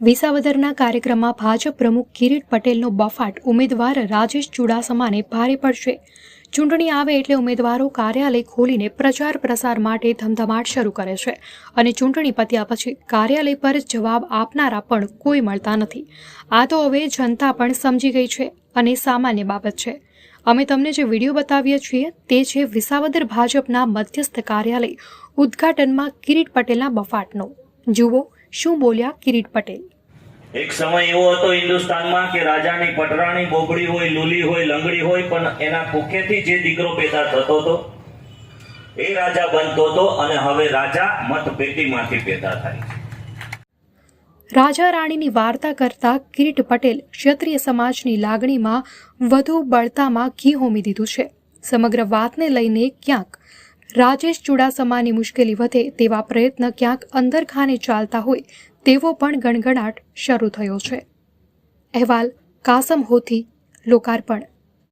વિસાવદરના કાર્યક્રમમાં ભાજપ પ્રમુખ કિરીટ પટેલનો બફાટ ઉમેદવાર રાજેશ ચુડાસમાને ભારે પડશે. ચૂંટણી આવે એટલે ઉમેદવારો કાર્યાલય ખોલીને પ્રચાર પ્રસાર માટે ધમધમાટ શરૂ કરે છે અને ચૂંટણી પત્યા પછી કાર્યાલય પર જવાબ આપનારા પણ કોઈ મળતા નથી. આ તો હવે જનતા પણ સમજી ગઈ છે અને સામાન્ય બાબત છે. અમે તમને જે વીડિયો બતાવીએ છીએ તે છે વિસાવદર ભાજપના મધ્યસ્થ કાર્યાલય ઉદ્ઘાટનમાં કિરીટ પટેલના બફાટનો. જુઓ શું બોલ્યા કિરીટ પટેલ. એક સમય એવો હતો હિન્દુસ્તાનમાં કે રાજાની પટરાણી બોબડી હોય, લુલી હોય, લંગડી હોય, પણ એના કુખેથી જે દીકરો પેદા થતો હતો, એ રાજા બનતો હતો અને હવે રાજા મતપેટીમાંથી પેદા થાય રાજા રાણીની વાર્તા કરતા કિરીટ પટેલ ક્ષત્રિય સમાજની લાગણીમાં વધુ બળતામાં ઘી હોમી દીધું છે. સમગ્ર વાતને લઈને ક્યાંક રાજેશ ચુડાસમાની મુશ્કેલી વધે તેવા પ્રયત્ન ક્યાંક અંદરખાને ચાલતા હોય તેવો પણ ગણગણાટ શરૂ થયો છે. અહેવાલ કાસમ હોથી લોકાર્પણ.